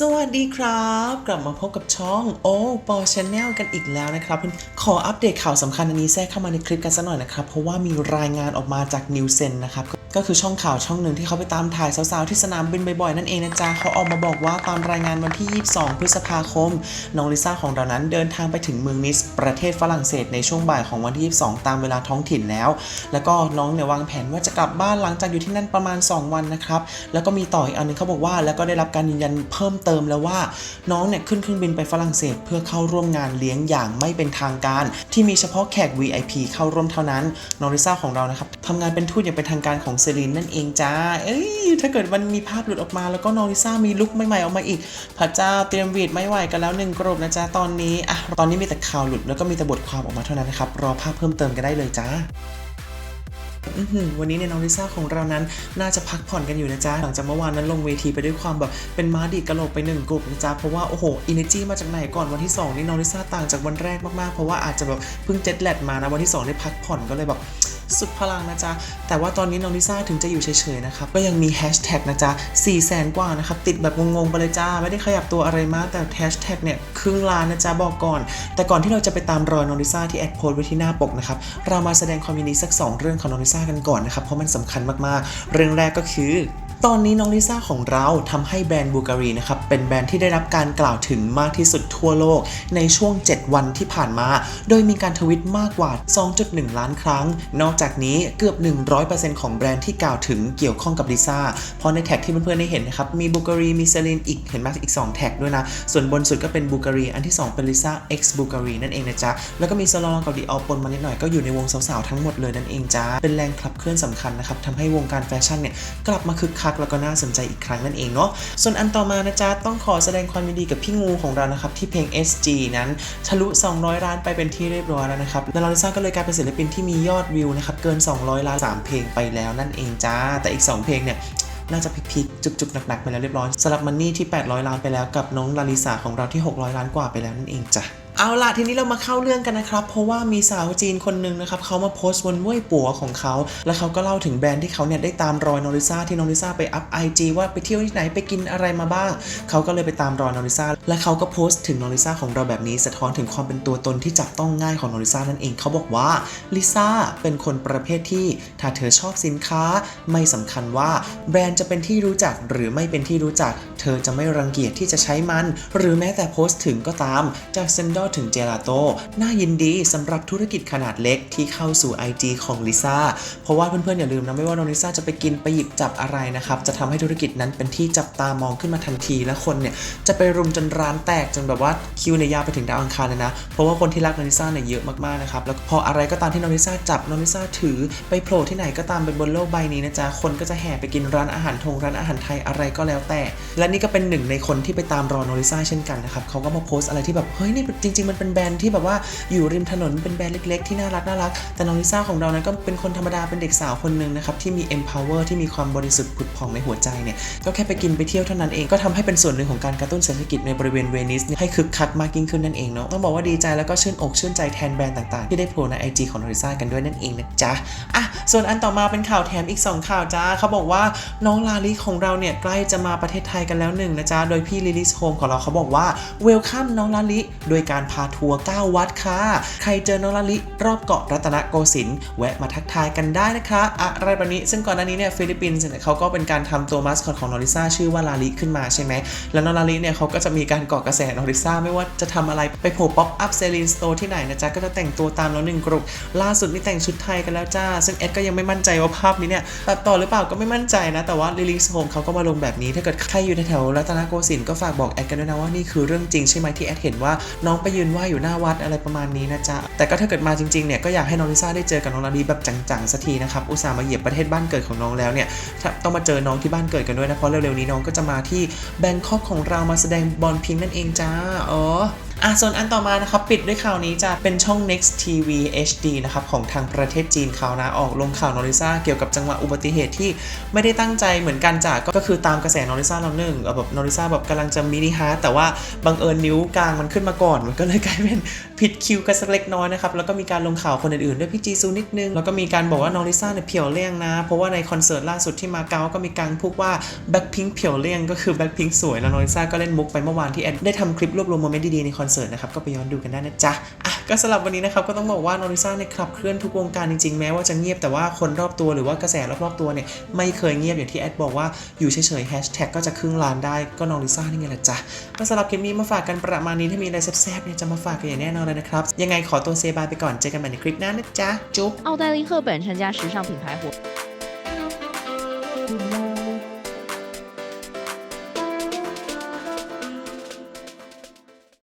สวัสดีครับ กลับมาพบกับช่องโอปอชแนลกันอีกแล้วนะครับขออัปเดตข่าวสำคัญอันนี้แทรกเข้ามาในคลิปกันสักหน่อยนะครับ เพราะว่ามีรายงานออกมาจากนิวเซนนะครับ ก็คือช่องข่าวช่องหนึ่งที่เขาไปตามถ่ายสาวๆที่สนามบินบ่อยๆนั่นเองนะจ๊ะเขาออกมาบอกว่าตามรายงานวันที่ 22 พฤษภาคม น้องลิซ่าของเรานั้นเดินทางไปถึงเมืองนิสประเทศฝรั่งเศสในช่วงบ่ายของวันที่ 22 ตามเวลาท้องถิ่นแล้ว แล้วก็น้องเนี่ยวางแผนว่าจะกลับบ้านหลังจากอยู่ที่นั่นประมาณ 2 วันนะครับ แล้วก็มีต่ออีกอันนึงเขาบอกว่า แล้วก็ได้รับการยืนยันเพิ่มเติมแล้วว่า น้องเนี่ยขึ้นเครื่องบินไปฝรั่งเศส เพื่อเข้าร่วมงานเลี้ยงอย่างไม่เป็นทางการ ที่มีเฉพาะแขก VIP เข้าร่วมเท่านั้นน้องลิซ่าของเรานะครับทำงานเป็นทูตอย่างเป็นทางการของซรีนนั่นเองจ้า เอ้ยถ้าเกิดมันมีภาพหลุดออกมาแล้วก็น้องลิซ่ามีลุคใหม่ๆออกมาอีก พระเจ้าเตรียมวีดไม่ไหวกันแล้วหนึ่งกรบนะจ๊ะตอนนี้อะตอนนี้มีแต่ข่าวหลุดแล้วก็มีแต่บทความออกมาเท่านั้นนะครับรอภาพเพิ่มเติมกันได้เลยจ้าวันนี้เนี่ยน้องลิซ่าของเรานั้นน่าจะพักผ่อนกันอยู่นะจ๊ะ หลังจากเมื่อวานนั้นลงเวทีไปด้วยความแบบเป็นม้าดีดกระโหลกไปหนึ่งกลุ่มนะจ๊ะ เพราะว่า โอ้โหอินเนจีมาจากไหนก่อนวันที่ 2 นี่น้องลิซ่าต่างจากวันแรกมากๆ เพราะว่าอาจจะแบบเพิ่งเจ็ตแลดมานะ วันที่ 2 ได้พักผ่อนก็เลยแบบ สุดพลังนะจ๊ะ แต่ว่าตอนนี้น้องลิซ่าถึงจะอยู่เฉยๆนะครับก็ยังมีแฮชแท็กนะจ๊ะ4ี่แสนกว่านะครับติดแบบงงๆไปเลยจ้า ไม่ได้ขยับตัวอะไรมากแต่แฮชแท็กเนี่ยครึ่งล้านนะจ๊ะบอกก่อน แต่ก่อนที่เราจะไปตามรอยน้องลิซ่าที่แอดโพสไว้ที่หน้าปกนะครับเรามาแสดงความยินดีสัก 2 เรื่องของน้องลิซ่ากันก่อนนะครับเพราะมันสำคัญมากๆ เรื่องแรกก็คือ ตอนนี้น้องลิซ่าของเราทำให้แบรนด์บูการีนะครับเป็นแบรนด์ที่ได้รับการกล่าวถึงมากที่สุดทั่วโลกในช่วง 7 วันที่ผ่านมา โดยมีการทวิตมากกว่า 2.1 ล้านครั้ง นอกจากนี้เกือบ 100%ของแบรนด์ที่กล่าวถึงเกี่ยวข้องกับลิซ่าเพราะในแท็กที่เพื่อนๆได้เห็นนะครับมีบูการีมีเซลินอีกเห็นไหมอีก 2 แท็กด้วยนะ ส่วนบนสุดก็เป็นบูการีอันที่ 2 เป็นลิซ่า X บูการีนั่นเองนะจ๊ะแล้วก็มีซลอนกับดีออปนมานิดหน่อยก็อยู่ในวงสาวๆทั้งหมดเลยนั่นเองจ้าเป็นแรงขับเคลื่อนสำคัญนะครับทำให้วงการแฟชั่นเนี่ยกลับมาคึกคักแล้วก็น่าสนใจอีกครั้งนั่นเองเนาะส่วนอันต่อมานะจ๊ะต้องขอแสดงความยินดีกับพี่งูของเรานะครับที่เพลง SG นั้นทะลุ 200 ล้านไปเป็นที่เรียบร้อยแล้วนะครับแล้วเราลิซ่าก็เลยกลายเป็นศิลปินที่มียอดวิวนะครับเกิน 200 ล้าน 3 เพลงไปแล้วนั่นเองจ้า แต่อีก 2 เพลงเนี่ยน่าจะพลิกๆจุกๆหนักๆไปแล้วเรียบร้อยสำหรับมันนี่ที่ 800 ล้านไปแล้วกับน้องลาลิสาของเราที่ 600 ล้านกว่าไปแล้วนั่นเองจ้ะ เอาล่ะทีนี้เรามาเข้าเรื่องกันนะครับ เพราะว่ามีสาวจีนคนหนึ่งนะครับเขามาโพสต์บนเว่ยปัวของเขา แล้วเขาก็เล่าถึงแบรนด์ที่เขาเนี่ยได้ตามรอยนอริซ่าที่นอริซ่าไปอัพไอจีว่าไปเที่ยวที่ไหนไปกินอะไรมาบ้าง เขาก็เลยไปตามรอยนอริซ่าและเขาก็โพสต์ถึงนอริซ่าของเราแบบนี้สะท้อนถึงความเป็นตัวตนที่จับต้องง่ายของนอริซ่านั่นเองเขาบอกว่าลิซ่าเป็นคนประเภทที่ถ้าเธอชอบสินค้า ไม่สำคัญว่าแบรนด์จะเป็นที่รู้จักหรือไม่เป็นที่รู้จัก เธอจะไม่รังเกียจที่จะใช้มัน หรือแม้แต่โพสต์ถึงก็ตามจากเซนดอถึงเจลาโต้น่ายินดีสำหรับธุรกิจขนาดเล็กที่เข้าสู่ IG ของลิซ่าเพราะว่าเพื่อนๆอย่าลืมนะไม่ว่าน้องลิซ่าจะไปกินไปหยิบจับอะไรนะครับจะทำให้ธุรกิจนั้นเป็นที่จับตามองขึ้นมาทันที และคนเนี่ยจะไปรุมจนร้านแตกจนแบบว่าคิวในยยาวไปถึงดาวอังคารเลยนะเพราะว่าคนที่รักน้องลิซ่าเนี่ยเยอะมากๆนะครับแล้วพออะไรก็ตามที่น้องลิซ่าจับน้องลิซ่าถือไปโผล่ที่ไหนก็ตามเป็นบนโลกใบนี้นะจ๊ะคนก็จะแห่ไปกินร้านอาหารทงร้านอาหารไทยอะไรก็แล้วแต่ และนี่ก็เป็นหนึ่งในคนที่ไปตามรอน้องลิซ่าเช่นกันนะครับเขาก็มาโพสต์อะไรที่แบบเฮ้ยนี่จริงๆมันเป็นแบรนด์ที่แบบว่าอยู่ริมถนนเป็นแบรนด์เล็ก ๆ ที่น่ารักน่ารัก แต่น้องลิซ่าของเรานั้นก็เป็นคนธรรมดาเป็นเด็กสาวคนหนึ่งนะครับที่มี empower ที่มีความบริสุทธิ์ผุดผ่องในหัวใจเนี่ยก็แค่ไปกินไปเที่ยวเท่านั้นเองก็ทำให้เป็นส่วนหนึ่งของการกระตุ้นเศรษฐกิจในบริเวณเวนิสให้คึกคักมากยิ่งขึ้นนั่นเองเนาะต้องบอกว่าดีใจแล้วก็ชื่นอกชื่นใจแทนแบรนด์ต่างๆ ที่ได้โผล่ใน IG ของน้องลิซ่ากันด้วยนั่นเองนะจ๊ะอะส่วนอันต่อมาเป็นข่าวแถมอีก 2 ข่าวจ้าเขาบอกว่าน้องลาลิของเราเนี่ยใกล้จะมาประเทศไทยกันแล้วหนึ่งนะจ๊ะโดยพี่ลิลิสโฮมของเราเขาบอกว่าเวลคัมน้องลาลิโดยการพาทัวร์9วัดค่ะ ใครเจอน้องลาลิรอบเกาะรัตนโกสินทร์แวะมาทักทายกันได้นะคะอะไรแบบนี้ซึ่งก่อนหน้านี้เนี่ยฟิลิปปินส์เนี่ยเขาก็เป็นการทำตัวมาสคอตของน้องลิซ่าชื่อว่าลาลิขึ้นมาใช่ไหมแล้วน้องลาลิเนี่ยเขาก็จะมีการเกาะกระแสน้องลิซ่าไม่ว่าจะทำอะไรไปโผล่ป๊อปอัพเซรีนสโตร์ที่ไหนนะจ๊ะก็จะแต่งตัวตามแล้วหนึ่งกลุ่มล่าสุดนี่แต่งชุดไทยกันแล้วจ้า ซึ่งเอ็ดก็ยังไม่มั่นใจว่าภาพนี้เนี่ยตัดต่อหรือเปล่าก็ไม่มั่นใจนะแต่ว่าลิลิสโฮมเขาก็มาลงแบบนี้ถ้าเกิดใครอยู่แถวรัตนโกสินทร์ก็ฝากบอกแอดกันด้วยนะว่านี่คือเรื่องจริงใช่ไหมที่แอดเห็นว่าน้องไปยืนไหวอยู่หน้าวัดอะไรประมาณนี้นะจ๊ะ แต่ก็ถ้าเกิดมาจริงๆเนี่ยก็อยากให้น้องลิซ่าได้เจอกับน้องลาลีแบบจังๆสักทีนะครับ อุตส่าห์มาเหยียบประเทศบ้านเกิดของน้องแล้วเนี่ยต้องมาเจอน้องที่บ้านเกิดกันด้วยนะเพราะเร็วๆนี้น้องก็จะมาที่แบงคอกของเรามาแสดงบอลพิงนั่นเองจ้าอ๋อ อะส่วนอันต่อมานะครับปิดด้วยข่าวนี้จะเป็นช่อง next TV HD นะครับของทางประเทศจีนเขานะออกลงข่าวนอริซาเกี่ยวกับจังหวะอุบัติเหตุที่ไม่ได้ตั้งใจเหมือนกันจ้ะก็ก็คือตามกระแสนอริซาเราหนึ่งแบบนอริซาแบบกำลังจะมินิฮาร์แต่ว่าบังเอิญนิ้วกลางมันขึ้นมาก่อนมันก็เลยกลายเป็นผิดคิวกันสักเล็กน้อยนะครับ แล้วก็มีการลงข่าวคนอื่นๆ ด้วยพี่จีซูนิดนึง แล้วก็มีการบอกว่าน้อริซ่าเนี่ยเพียวเลี่ยงนะ เพราะว่าในคอนเสิร์ตล่าสุดที่มาเก๊าก็มีการพูดว่าแบ็คพิงเพียวเลี่ยงก็คือแบ็คพิงสวยแล้วนอริซ่าก็เล่นมุกไปเมื่อวานที่แอดได้ทำคลิปรวบรวมโมเมนต์ดีๆในคอนเสิร์ตนะครับก็ไปย้อนดูกันได้นะจ๊ะอะก็สำหรับวันนี้นะครับก็ต้องบอกว่าน้อริซ่าเนี่ยขับเคลื่อนทุกวงการจริงๆแม้ว่าจะเงียบแต่ว่าคนรอบตัวหรือว่ากระแสรอบๆตัวเนี่ยไม่เคยเงียบอย่างที่แอดบอกว่าอยู่เฉยๆแฮชแท็กก็จะครึ่งล้านได้ก็นอริซานี่ไงล่ะจ๊ะก็สำหรับคลิปนี้มาฝากกันประมาณนี้ถ้ามีอะไรแซ่บๆเนี่ยจะมาฝากกันอย่างแน่นอนเลยนะครับยังไงขอตัวเซบายไปก่อนเจอกันใหม่ในคลิปหน้านะจ๊ะจุ๊บ 奥黛丽·赫本参加时尚品牌活